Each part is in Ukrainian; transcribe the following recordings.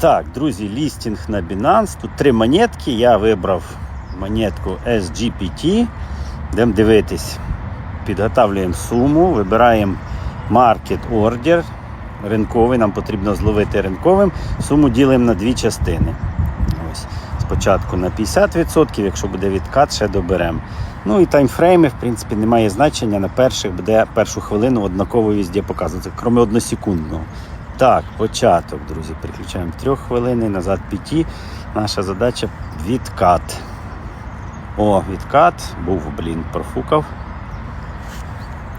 Так, друзі, лістінг на Binance. Тут три монетки. Я вибрав монетку SGPT. Йдемо дивитись. Підготавлюємо суму, вибираємо Market Order. Ринковий, нам потрібно зловити ринковим. Суму ділимо на дві частини. Ось. Спочатку на 50%, якщо буде відкат, ще доберемо. Ну і таймфрейми, в принципі, немає значення. На перших буде першу хвилину однаково везде показувати, крім односекундного. Так, початок, друзі, переключаємо трьох хвилин, назад п'яті. Наша задача відкат. О, відкат. Був, блін, профукав.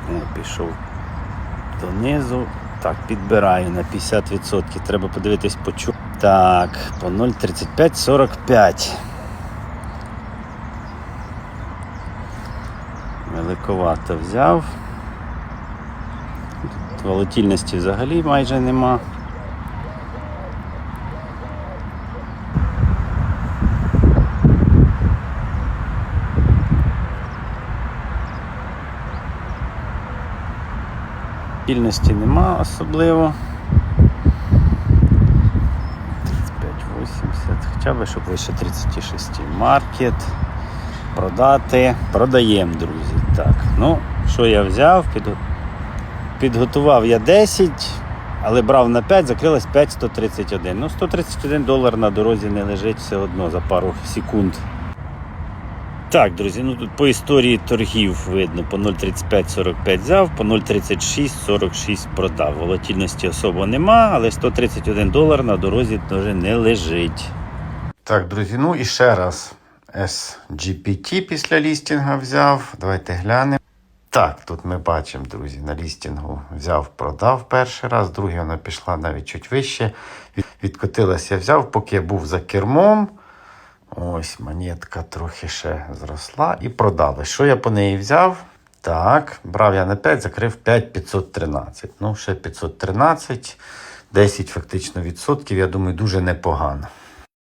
О, пішов донизу. Так, підбираю на 50%. Треба подивитись по чу. Так, по 0,3545. Великовато взяв. Тут волатильності взагалі майже нема. Волатильності нема особливо. 35,80, хоча б щоб вище 36. Маркет. Продати. Продаємо, друзі. Так, ну, що я взяв? Підго- Підготував я 10, але брав на 5, закрилось 5,131. Ну, 131 долар на дорозі не лежить все одно за пару секунд. Так, друзі, ну тут по історії торгів видно, по 0,3545 взяв, по 0,3646 продав. Волатильності особо нема, але 131 долар на дорозі теж не лежить. Так, друзі, ну і ще раз SGPT після лістінга взяв. Давайте глянемо. Так, тут ми бачимо, друзі, на лістінгу взяв, продав перший раз, другий вона пішла навіть чуть вище. Від- Відкотилася, взяв, поки я був за кермом. Ось монетка трохи ще зросла і продали. Що я по неї взяв? Так, брав я на 5, закрив 5,513. Ну, ще 513, 10 фактично відсотків, я думаю, дуже непогано.